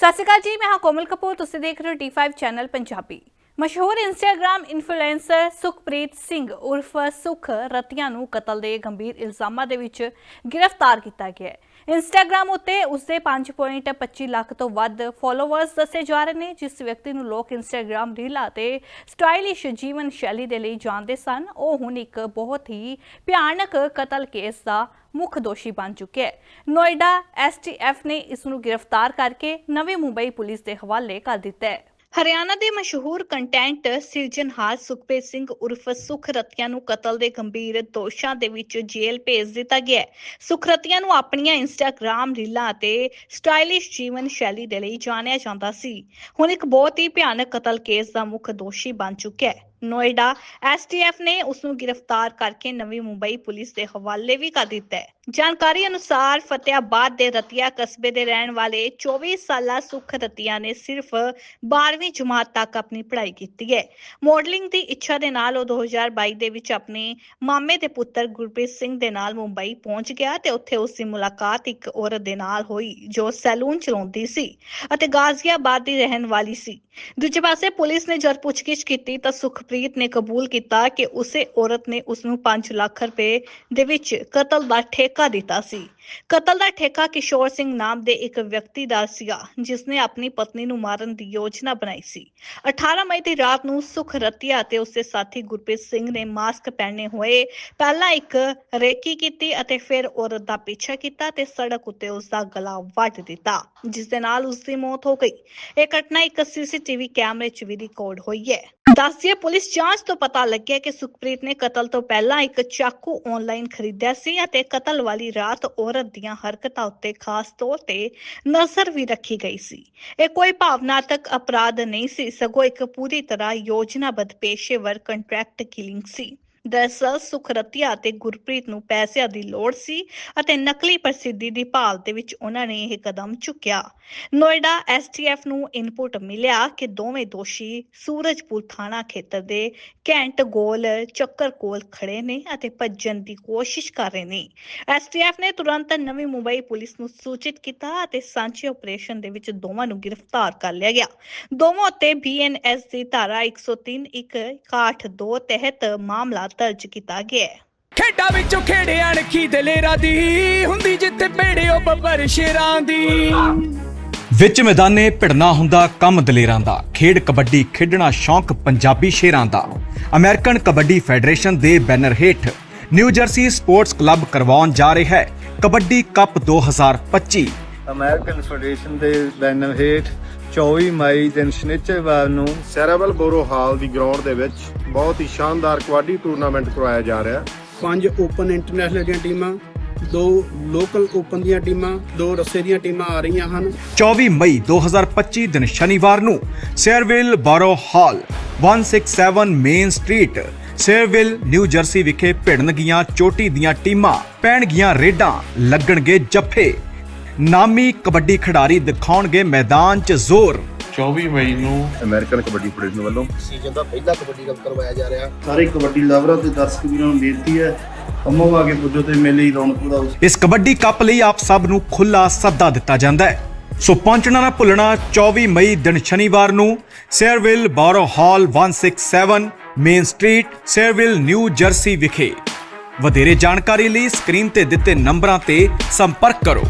ਸਤਿ ਸ਼੍ਰੀ ਅਕਾਲ ਜੀ, ਮੈਂ ਹਾਂ ਕੋਮਲ ਕਪੂਰ, ਤੁਸੀਂ ਦੇਖ ਰਹੇ ਹੋ D5 ਚੈਨਲ ਪੰਜਾਬੀ। ਮਸ਼ਹੂਰ ਇੰਸਟਾਗ੍ਰam ਇਨਫਲੂਐਂਸਰ ਸੁਖਪ੍ਰੀਤ ਸਿੰਘ ਉਰਫ ਸੁਖ ਰਤੀਆਂ ਨੂੰ ਕਤਲ ਦੇ ਗੰਭੀਰ ਇਲਜ਼ਾਮਾਂ ਦੇ ਵਿੱਚ ਗ੍ਰਿਫਤਾਰ ਕੀਤਾ ਗਿਆ ਹੈ। ਇੰਸਟਾਗ੍ਰam ਉੱਤੇ ਉਸਦੇ 5.25 ਲੱਖ ਤੋਂ ਵੱਧ ਫਾਲੋਅਰਸ ਦੱਸੇ ਜਾ ਰਹੇ ਨੇ, ਜਿਸ ਵਿਅਕਤੀ ਨੂੰ ਲੋਕ ਇੰਸਟਾਗ੍ਰam ਰੀਲਾਂ ਤੇ ਸਟਾਈਲਿਸ਼ ਜੀਵਨ ਸ਼ੈਲੀ ਦੇ ਲਈ ਜਾਣਦੇ ਸਨ। ਉਹ ਹੁਣ ਇੱਕ ਬਹੁਤ ਹੀ ਭਿਆਨਕ ਕਤਲ ਕੇਸ ਦਾ ਮੁੱਖ ਦੋਸ਼ੀ ਬਣ ਚੁੱਕਿਆ ਹੈ। ਨੋਇਡਾ ਐਸਟੀਐਫ ਨੇ ਇਸ ਨੂੰ ਗ੍ਰਿਫਤਾਰ ਕਰਕੇ ਨਵੀਂ ਮੁੰਬਈ ਪੁਲਿਸ ਦੇ ਹਵਾਲੇ ਕਰ ਦਿੱਤਾ ਹੈ। ਹਰਿਆਣਾ ਦੇ ਮਸ਼ਹੂਰ ਕੰਟੈਂਟ ਸਿਰਜਣਹਾਰ ਸੁਖਪ੍ਰੀਤ ਸਿੰਘ ਉਰਫ ਸੁਖ ਨੂੰ ਕਤਲ ਦੇ ਗੰਭੀਰ ਦੋਸ਼ਾਂ ਦੇ ਵਿੱਚ ਜੇਲ੍ਹ ਭੇਜ ਦਿੱਤਾ ਗਿਆ ਹੈ। ਸੁਖ ਨੂੰ ਆਪਣੀਆਂ ਇੰਸਟਾਗ੍ਰam ਰੀਲਾਂ ਅਤੇ ਸਟਾਈਲਿਸ਼ ਜੀਵਨ ਸ਼ੈਲੀ ਦੇ ਲਈ ਜਾਣਿਆ ਜਾਂਦਾ ਸੀ। ਹੁਣ ਇੱਕ ਬਹੁਤ ਹੀ ਭਿਆਨਕ ਕਤਲ ਕੇਸ ਦਾ ਮੁੱਖ ਦੋਸ਼ੀ ਬਣ ਚੁੱਕਿਆ ਹੈ। ਨੋਇਡਾ, ਐਸਟੀਐਫ ਨੇ ਉਸ ਨੂੰ ਗ੍ਰਿਫਤਾਰ ਕਰਕੇ ਨਵੀਂ ਮੁੰਬਈ ਪੁਲਿਸ ਦੇ ਹਵਾਲੇ ਵੀ ਕਰ ਦਿੱਤਾ ਹੈ। ਜਾਣਕਾਰੀ ਅਨੁਸਾਰ ਫਤਿਆਬਾਦ ਦੇ ਰਤੀਆ ਕਸਬੇ ਦੇ ਰਹਿਣ ਵਾਲੇ 24 ਸਾਲਾ ਸੁਖ ਰਤੀਆ ਨੇ ਸਿਰਫ 12ਵੀਂ ਜਮਾਤ ਤੱਕ ਆਪਣੀ ਪੜ੍ਹਾਈ ਕੀਤੀ ਹੈ। ਮਾਡਲਿੰਗ ਦੀ ਇੱਛਾ ਦੇ ਨਾਲ ਉਹ 2022 ਦੇ ਵਿੱਚ ਆਪਣੇ ਮਾਮੇ ਦੇ ਪੁੱਤਰ ਗੁਰਪ੍ਰੀਤ ਸਿੰਘ ਦੇ ਨਾਲ ਮੁੰਬਈ ਪਹੁੰਚ ਗਿਆ ਤੇ ਉੱਥੇ ਉਸ ਦੀ ਮੁਲਾਕਾਤ ਇੱਕ ਔਰਤ ਦੇ ਨਾਲ ਹੋਈ ਜੋ ਸੈਲੂਨ ਚਲਾਉਂਦੀ ਸੀ ਅਤੇ ਗਾਜ਼ੀਆਬਾਦ ਦੀ ਰਹਿਣ ਵਾਲੀ ਸੀ। ਦੂਜੇ ਪਾਸੇ ਪੁਲਿਸ ਨੇ ਜਦ ਪੁੱਛਗਿੱਛ ਕੀਤੀ ਤਾਂ ਸੁਖਪ੍ਰੀਤ ਨੇ ਕਬੂਲ ਕੀਤਾ ਕਿ ਉਸੇ ਔਰਤ ਨੇ ਉਸ ਨੂੰ 5 ਲੱਖ ਰੁਪਏ ਦੇ ਵਿੱਚ ਕਤਲ ਦਾ ਠੇਕਾ ਦਿੱਤਾ ਸੀ। ਕਤਲ ਦਾ ਠੇਕਾ ਕਿਸ਼ੋਰ ਸਿੰਘ ਨਾਮ ਦੇ ਇੱਕ ਵਿਅਕਤੀ ਦਾ ਸੀਗਾ ਜਿਸ ਨੇ ਆਪਣੀ ਪਤਨੀ ਨੂੰ ਮਾਰਨ ਦੀ ਯੋਜਨਾ ਬਣਾਈ ਸੀ। 18 ਮਈ ਦੀ ਰਾਤ ਨੂੰ ਸੁਖ ਰਤੀਆ ਅਤੇ ਉਸਦੇ ਸਾਥੀ ਗੁਰਪ੍ਰੀਤ ਸਿੰਘ ਨੇ ਮਾਸਕ ਪਹਿਨੇ ਹੋਏ ਪਹਿਲਾਂ ਇੱਕ ਰੇਕੀ ਕੀਤੀ ਅਤੇ ਫਿਰ ਔਰਤ ਦਾ ਪਿੱਛਾ ਕੀਤਾ ਤੇ ਸੜਕ ਉੱਤੇ ਉਸ ਦਾ ਗਲਾ ਵੱਢ ਦਿੱਤਾ ਜਿਸ ਦੇ ਨਾਲ ਉਸ ਦੀ ਮੌਤ ਹੋ ਗਈ। ਇਹ ਘਟਨਾ ਇੱਕ ਸੀਸੀਟੀਵੀ ਕੈਮਰੇ 'ਚ ਵੀ ਰਿਕਾਰਡ ਹੋਈ ਹੈ। ਦੱਸਿਆ ਪੁਲਿਸ ਜਾਂਚ ਤੋਂ ਪਤਾ ਲੱਗਿਆ ਕਿ ਸੁਖਪ੍ਰੀਤ ਨੇ ਕਤਲ ਤੋਂ ਪਹਿਲਾਂ ਇੱਕ ਚਾਕੂ ਆਨਲਾਈਨ ਖਰੀਦਿਆ ਸੀ ਅਤੇ ਕਤਲ ਵਾਲੀ ਰਾਤ ਔਰਤ ਦੀਆਂ ਹਰਕਤਾਂ ਉੱਤੇ ਖਾਸ ਤੌਰ ਤੇ ਨਜ਼ਰ ਵੀ ਰੱਖੀ ਗਈ ਸੀ। ਇਹ ਕੋਈ ਭਾਵਨਾਤਕ ਅਪਰਾਧ ਨਹੀਂ ਸੀ, ਸਗੋਂ ਇੱਕ ਪੂਰੀ ਤਰ੍ਹਾਂ ਯੋਜਨਾਬੱਧ ਪੇਸ਼ੇਵਰ ਕੰਟਰੈਕਟ ਕਿਲਿੰਗ ਸੀ। ਦਰਅਸਲ ਸੁਖਰਤੀਆ ਅਤੇ ਗੁਰਪ੍ਰੀਤ ਨੂੰ ਪੈਸਿਆਂ ਦੀ ਲੋੜ ਸੀ ਅਤੇ ਨਕਲੀ ਪ੍ਰਸਿੱਧੀ ਦੀ ਭਾਲ ਦੇ ਵਿੱਚ ਉਹਨਾਂ ਨੇ ਇਹ ਕਦਮ ਚੁੱਕਿਆ। ਨੋਇਡਾ ਐਸਟੀਐਫ ਨੂੰ ਇਨਪੁਟ ਮਿਲਿਆ ਕਿ ਦੋਵੇਂ ਦੋਸ਼ੀ ਸੂਰਜਪੁਰ ਥਾਣਾ ਖੇਤਰ ਦੇ ਕੈਂਟ ਗੋਲ ਚੱਕਰ ਕੋਲ ਖੜੇ ਨੇ ਅਤੇ ਭੱਜਣ ਦੀ ਕੋਸ਼ਿਸ਼ ਕਰ ਰਹੇ ਨੇ। ਐਸਟੀਐਫ ਨੇ ਤੁਰੰਤ ਨਵੀਂ ਮੁੰਬਈ ਪੁਲਿਸ ਨੂੰ ਸੂਚਿਤ ਕੀਤਾ ਅਤੇ ਸਾਂਝੇ ਆਪਰੇਸ਼ਨ ਦੇ ਵਿੱਚ ਦੋਵਾਂ ਨੂੰ ਗ੍ਰਿਫਤਾਰ ਕਰ ਲਿਆ ਗਿਆ। ਦੋਵਾਂ ਉੱਤੇ ਬੀਐਨਐਸ ਦੀ ਧਾਰਾ 103 162 ਤਹਿਤ ਮਾਮਲਾ ਦਰਜ ਕੀਤਾ ਗਿਆ ਹੈ। ਖੇਡਾਂ ਵਿੱਚੋਂ ਖੇੜੇ ਅਣਖੀ ਦਲੇਰਾਂ ਦੀ ਹੁੰਦੀ ਜਿੱਥੇ ਭੇੜਿਓ ਬੱਬਰ ਸ਼ੇਰਾਂ ਦੀ। ਵਿੱਚ ਮੈਦਾਨੇ ਭਿੜਨਾ ਹੁੰਦਾ ਕੰਮ ਦਲੇਰਾਂ ਦਾ ਖੇਡ ਕਬੱਡੀ ਖੇਡਣਾ ਸ਼ੌਂਕ ਪੰਜਾਬੀ ਸ਼ੇਰਾਂ ਦਾ। ਅਮਰੀਕਨ ਕਬੱਡੀ ਫੈਡਰੇਸ਼ਨ ਦੇ ਬੈਨਰ ਹੇਠ ਨਿਊ ਜਰਸੀ ਸਪੋਰਟਸ ਕਲੱਬ ਕਰਵਾਉਣ ਜਾ ਰਿਹਾ ਹੈ ਕਬੱਡੀ ਕੱਪ 2025 ਅਮਰੀਕਨ ਫੈਡਰੇਸ਼ਨ ਦੇ ਬੈਨਰ ਹੇਠ 24 ਮਈ ਦਿਨ ਸ਼ਨੀਚਰਵਾਰ ਨੂੰ ਸੈਰਾਬਲ ਬੋਰੋ ਹਾਲ ਦੀ ਗਰਾਊਂਡ ਦੇ ਵਿੱਚ ਬਹੁਤ ਹੀ ਸ਼ਾਨਦਾਰ ਕਬੱਡੀ ਟੂਰਨਾਮੈਂਟ ਕਰਵਾਇਆ ਜਾ ਰਿਹਾ। ਹੈ ਪੰਜ ਓਪਨ ਇੰਟਰਨੈਸ਼ਨਲ ਦੀਆਂ ਟੀਮਾਂ ਦੋ ਲੋਕਲ ਓਪਨ ਦੀਆਂ ਟੀਮਾਂ ਦੋ ਰੱਸੇ ਦੀਆਂ ਟੀਮਾਂ ਆ ਰਹੀਆਂ ਹਨ। 24 ਮਈ 2025 ਦਿਨ ਸ਼ਨੀਵਾਰ ਨੂੰ Sayreville borough hall 167 main street Sayreville New Jersey ਵਿਖੇ ਭਿੜਨਗੀਆਂ ਚੋਟੀ ਦੀਆਂ ਟੀਮਾਂ ਪੈਣਗੀਆਂ ਰੇਡਾਂ ਲੱਗਣਗੇ ਜੱਫੇ। ਨਾਮੀ ਕਬੱਡੀ ਖਿਡਾਰੀ ਦਿਖਾਉਣਗੇ ਮੈਦਾਨ 'ਚ ਜ਼ੋਰ। 24 ਮਈ ਨੂੰ ਅਮਰੀਕਨ ਕਬੱਡੀ ਫੈਡਰੇਸ਼ਨ ਵੱਲੋਂ। ਸੀਜ਼ਨ ਦਾ ਪਹਿਲਾ ਕਬੱਡੀ ਕੱਪ ਕਰਵਾਇਆ ਜਾ ਰਿਹਾ। ਸਾਰੇ ਕਬੱਡੀ ਲਵਰਾਂ ਤੇ ਦਰਸ਼ਕ ਵੀਰਾਂ ਨੂੰ ਬੇਨਤੀ ਹੈ ਅੰਮੋ ਆ ਕੇ ਪੁੱਜੋ ਤੇ ਮੇਲੇ ਹੀ ਰੌਣਕ ਵਧਾਓ। ਇਸ ਕਬੱਡੀ ਕੱਪ ਲਈ ਆਪ ਸਭ ਨੂੰ ਖੁੱਲਾ ਸੱਦਾ ਦਿੱਤਾ ਜਾਂਦਾ ਹੈ। ਸੋ ਪਹੁੰਚਣਾ ਨਾ ਭੁੱਲਣਾ 24 ਮਈ ਦਿਨ ਸ਼ਨੀਵਾਰ ਨੂੰ Sayreville borough hall 167 main street Sayreville New Jersey ਵਿਖੇ। ਵਧੇਰੇ ਜਾਣਕਾਰੀ ਲਈ ਸਕਰੀਨ ਤੇ ਦਿੱਤੇ ਨੰਬਰਾਂ ਤੇ ਸੰਪਰਕ ਕਰੋ।